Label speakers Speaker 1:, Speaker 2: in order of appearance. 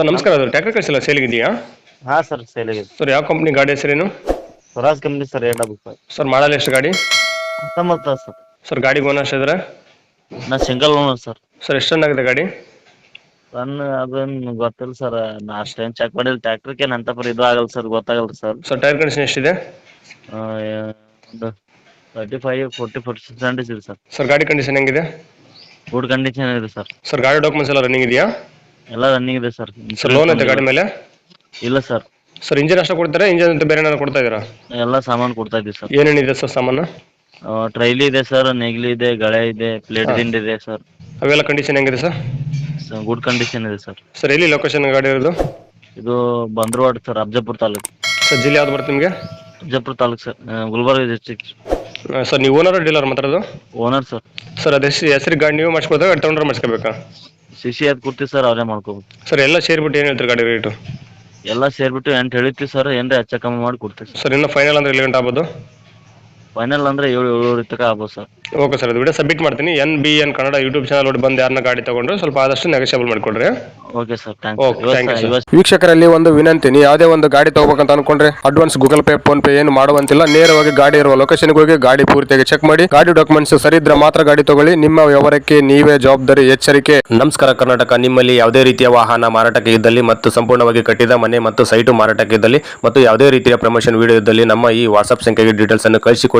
Speaker 1: Sir ನಮಸ್ಕಾರ. ಅದು tractor ಕಳಿಸಿಲ್ಲ ಸೇಲಿಗಿದೆಯಾ
Speaker 2: ಹಾ ಸರ್ ಸೇಲಿಗೆ
Speaker 1: ಸರ್ ಯಾವ ಕಂಪ್ನಿ ಗಾಡಿ ಹೆಸರೇನು
Speaker 2: ಸ್ವರಾಜ್ ಕಂಪ್ನಿ ಸರ್ ಎರಡು ಬುಕ್
Speaker 1: ಸರ್ ಮಾಡಲ್ಲ ಎಷ್ಟು ಗಾಡಿ?
Speaker 2: ಹತ್ತೊಂಬತ್ತು ಸರ್.
Speaker 1: ಸರ್ ಗಾಡಿ ಓನರ್ ಇದ್ರೆ?
Speaker 2: ನಾ ಸಿಂಗಲ್ ಓನರ್ ಸರ್.
Speaker 1: ಸರ್ ಎಷ್ಟು ರನ್ ಆಗಿದೆ ಗಾಡಿ?
Speaker 2: ರನ್ ಅದನ್ನ ಗೊತ್ತಿಲ್ಲ ಸರ್ ನಾ ಅಷ್ಟೇನು ಚೆಕ್ ಮಾಡಿಲ್ಲ. ಟ್ಯಾಕ್ಟ್ರಿಗೆ ಅಂತ ಪರಿ ಇದು ಆಗಲ್ಲ ಸರ್ ಗೊತ್ತಾಗಲ್ಲ ಸರ್.
Speaker 1: ಸರ್ ಟೈರ್ ಕಂಡೀಷನ್ ಎಷ್ಟಿದೆ?
Speaker 2: ಒಂದು thirty five forty forty percentage ಇದೆ ಸರ್.
Speaker 1: ಸರ್ ಗಾಡಿ ಕಂಡೀಷನ್ ಹೆಂಗಿದೆ?
Speaker 2: ಗುಡ್ ಕಂಡೀಷನ್ ಇದೆ ಸರ್.
Speaker 1: ಸರ್ ಗಾಡಿ ಡಾಕ್ಯುಮೆಂಟ್ಸ್ ಎಲ್ಲ ರನ್ನಿಂಗ್ ಇದೆಯಾ?
Speaker 2: ಎಲ್ಲ ರನ್ನಿಂಗ್ ಇದೆ ಸರ್
Speaker 1: ಸರ್ ಲೋನ್ ಐತೆ ಗಾಡಿ ಮೇಲೆ?
Speaker 2: ಇಲ್ಲ ಸರ್
Speaker 1: ಸರ್ ಇಂಜಿನ್ ಅಷ್ಟೇ ಕೊಡ್ತಾರೆ? ಇಂಜಿನ್ ಅಂತ ಬೇರೆ ಏನಾದ್ರು ಕೊಡ್ತಾ ಇದ್ದೀರಾ?
Speaker 2: ಎಲ್ಲ ಸಾಮಾನು ಕೊಡ್ತಾ ಇದ್ದೀವಿ ಸರ್
Speaker 1: ಏನೇನಿದೆ ಸರ್ ಸಾಮಾನು?
Speaker 2: ಟ್ರೈಲಿ ಇದೆ ಸರ್ ನೆಗ್ಲಿ ಇದೆ ಗಳೆ ಇದೆ ಪ್ಲೇಟ್ ದಿಂಡ್ ಇದೆ ಸರ್
Speaker 1: ಅವೆಲ್ಲ ಕಂಡೀಷನ್ ಹೆಂಗಿದೆ ಸರ್
Speaker 2: ಗುಡ್ ಕಂಡೀಷನ್ ಇದೆ ಸರ್
Speaker 1: ಸರ್ ಎಲ್ಲಿ ಲೊಕೇಶನ್ ಗಾಡಿ ಇರೋದು?
Speaker 2: ಇದು ಬಂದ್ರವಾಡ ಸರ್ ಅಬ್ಜಪುರ ತಾಲೂಕು.
Speaker 1: ಸರ್ ಜಿಲ್ಲೆ ಯಾವ್ದು ಬರುತ್ತೆ ನಿಮಗೆ?
Speaker 2: Afzalpur taluk sir Gulbarga district
Speaker 1: sir ನೀವು ಓನರ್ ಡೀಲರ್ ಮಾತಾಡೋದು
Speaker 2: ಓನರ್ ಸರ್
Speaker 1: ಸರ್ ಅದು ಹೆಸರು ಗಾಡಿ ನೀವು ಮಾಡಿಸ್ಕೋದಾಗ ತೊಗೊಂಡ್ರೆ ಮಾಡಿಸ್ಕೋಬೇಕಾ?
Speaker 2: ಸಿ ಸಿ ಅದ್ ಕೊಡ್ತಿವಿ ಸರ್ ಅವರೇ ಮಾಡ್ಕೋಬೇಕು.
Speaker 1: ಸರ್ ಎಲ್ಲ ಸೇರಿಬಿಟ್ಟು ಏನು ಹೇಳ್ತೀರಿ ಗಾಡಿ ರೇಟು?
Speaker 2: ಎಲ್ಲ ಸೇರ್ಬಿಟ್ಟು ಎಂಟು ಹೇಳಿರ್ತೀವಿ ಸರ್ ಏನ್ರ ಹೆಚ್ಚ ಕಮ್ಮಿ ಮಾಡಿ ಕೊಡ್ತೀವಿ ಸರ್.
Speaker 1: ಸರ್ ಇನ್ನು ಫೈನಲ್ ಅಂದ್ರೆ ಎಲ್ಲಿ ಗಂಟೆ ಆಗ್ಬೋದು?
Speaker 2: ಫೈನಲ್ ಅಂದ್ರೆ ಏಳು ಏಳುವರೆ ತನಕ ಆಗ್ಬೋದು ಸರ್
Speaker 1: ಓಕೆ ಸರ್ ಅದು ವಿಡಿಯೋ ಸಬ್ಮಿಟ್ ಮಾಡ್ತೀನಿ. N B N Kannada YouTube channel ನೋಡಿ ಬಂದು ಯಾರನ್ನ ಗಾಡಿ ತಗೊಂಡ್ರೆ ಸ್ವಲ್ಪ ಆದಷ್ಟು ನೆಗೋಷಿಯಬಲ್ ಮಾಡಿಕೊಡ್ರಿ.
Speaker 2: Okay sir
Speaker 1: thank you you,
Speaker 2: thanks
Speaker 1: sir.
Speaker 2: ಇವತ್ತು
Speaker 3: ವೀಕ್ಷಕರಲ್ಲಿ ಒಂದು ವಿನಂತಿ ನೀವು ಯಾವುದೇ ಒಂದು ಗಾಡಿ ತಗೋಬೇಕಂತ ಅನ್ಕೊಂಡ್ರೆ advance Google Pay phone pay ಏನು ಮಾಡುವಂತಿಲ್ಲ. ನೇರವಾಗಿ ಗಾಡಿ ಇರುವ ಲೊಕೇಶನ್ಗೆ ಹೋಗಿ ಗಾಡಿ ಪೂರ್ತಿಯಾಗಿ ಚೆಕ್ ಮಾಡಿ. ಗಾಡಿ ಡಾಕ್ಯುಮೆಂಟ್ಸ್ ಸರಿ ಇದ್ರೆ ಮಾತ್ರ ಗಾಡಿ ತಗೊಳ್ಳಿ. ನಿಮ್ಮ ವ್ಯವಹಾರಕ್ಕೆ ನೀವೇ ಜವಾಬ್ದಾರಿ ಎಚ್ಚರಿಕೆ. ನಮಸ್ಕಾರ ಕರ್ನಾಟಕ. ನಿಮ್ಮಲ್ಲಿ ಯಾವುದೇ ರೀತಿಯ ವಾಹನ ಮಾರಾಟಕ್ಕೆ ಇದ್ದಲ್ಲಿ ಮತ್ತು ಸಂಪೂರ್ಣವಾಗಿ ಕಟ್ಟಿದ ಮನೆ ಮತ್ತು ಸೈಟು ಮಾರಾಟಕ್ಕೆ ಇದ್ದಲ್ಲಿ ಮತ್ತು ಯಾವುದೇ ರೀತಿಯ ಪ್ರಮೋಷನ್ ವಿಡಿಯೋ ಇದ್ದಲ್ಲಿ ನಮ್ಮ ಈ ವಾಟ್ಸ್ಆಪ್ ಸಂಖ್ಯೆಗೆ ಡೀಟೇಲ್ಸ್ ಅನ್ನು ಕಳಿಸಿಕೊಡಿ.